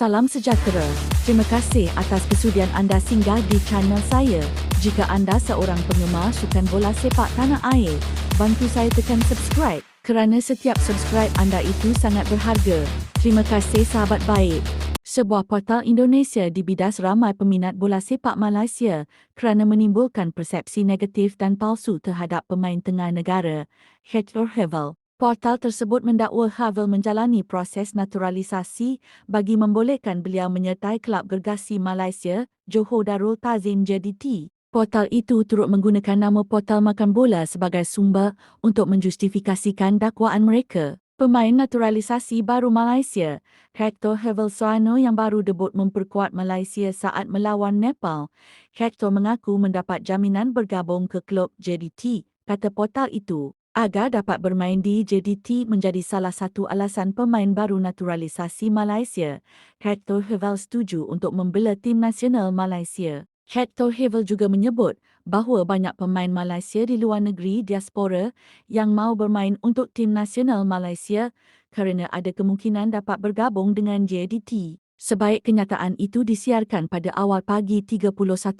Salam sejahtera. Terima kasih atas kesudian anda singgah di channel saya. Jika anda seorang penggemar sukan bola sepak tanah air, bantu saya tekan subscribe kerana setiap subscribe anda itu sangat berharga. Terima kasih sahabat baik. Sebuah portal Indonesia dibidas ramai peminat bola sepak Malaysia kerana menimbulkan persepsi negatif dan palsu terhadap pemain tengah negara, Hector Hevel. Portal tersebut mendakwa Havel menjalani proses naturalisasi bagi membolehkan beliau menyertai kelab gergasi Malaysia, Johor Darul Tazim JDT. Portal itu turut menggunakan nama portal makan bola sebagai sumber untuk menjustifikasikan dakwaan mereka. Pemain naturalisasi baru Malaysia, Hector Hevel Soano yang baru debut memperkuat Malaysia saat melawan Nepal. Hector mengaku mendapat jaminan bergabung ke klub JDT, kata portal itu. Agar dapat bermain di JDT menjadi salah satu alasan pemain baru naturalisasi Malaysia, Hector Hevel setuju untuk membela tim nasional Malaysia. Hector Hevel juga menyebut bahawa banyak pemain Malaysia di luar negeri diaspora yang mau bermain untuk tim nasional Malaysia kerana ada kemungkinan dapat bergabung dengan JDT. Sebaik kenyataan itu disiarkan pada awal pagi 31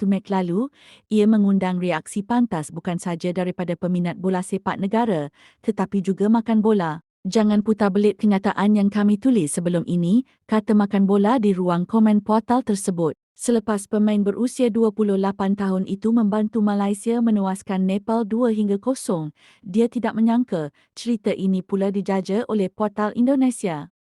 Mei lalu, ia mengundang reaksi pantas bukan saja daripada peminat bola sepak negara, tetapi juga makan bola. Jangan putar belit kenyataan yang kami tulis sebelum ini, kata makan bola di ruang komen portal tersebut. Selepas pemain berusia 28 tahun itu membantu Malaysia menewaskan Nepal 2 hingga 0, dia tidak menyangka cerita ini pula dijaja oleh portal Indonesia.